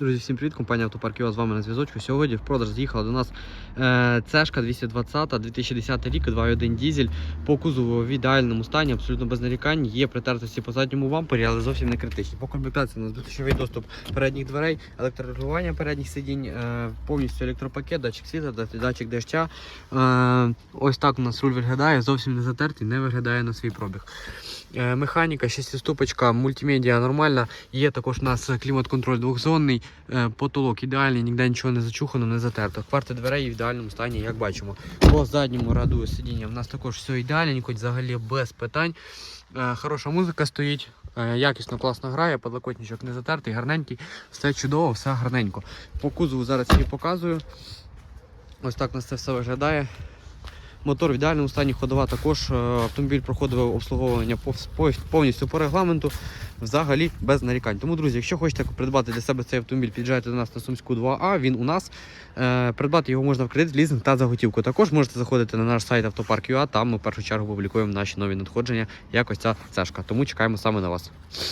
Друзі, всім привіт! Компанія Автопарк ЮА з вами на зв'язочку. Сьогодні в продаж з'їхала до нас е, цешка 220 2010 рік, 2.1 дізель по кузову в ідеальному стані, абсолютно без нарікань. Є притертості по задньому вампері, але зовсім не критичні. По комплектації у нас безключовий доступ передніх дверей, електрорегулювання передніх сидінь, е, повністю електропакет, датчик світла, датчик доща. Е, ось так у нас руль виглядає, зовсім не затертий, не виглядає на свій пробіг. Е, Механіка, шестиступочка, мультимедіа нормальна. Є також у нас клімат-контроль двохзонний, е, потолок ідеальний, ніде нічого не зачухано, не затерто. Кварти дверей в ідеальному стані, як бачимо. По задньому раду сидіння в нас також все ідеальненько, взагалі без питань. Хороша музика стоїть, якісно, класно грає, подлокотничок не затертий, гарненький, все чудово, все гарненько. По кузову зараз я показую. Ось так у нас це все виглядає. Мотор в ідеальному стані ходова також. Е, Автомобіль проходив обслуговування пов- пов- повністю по регламенту, взагалі без нарікань. Тому, друзі, якщо хочете придбати для себе цей автомобіль, під'їжджайте до нас на Сумську 2А, він у нас. Е, Придбати його можна в кредит, лізинг та за готівку. Також можете заходити на наш сайт автопарк.ua, там ми в першу чергу публікуємо наші нові надходження, як ось ця цешка. Тому чекаємо саме на вас.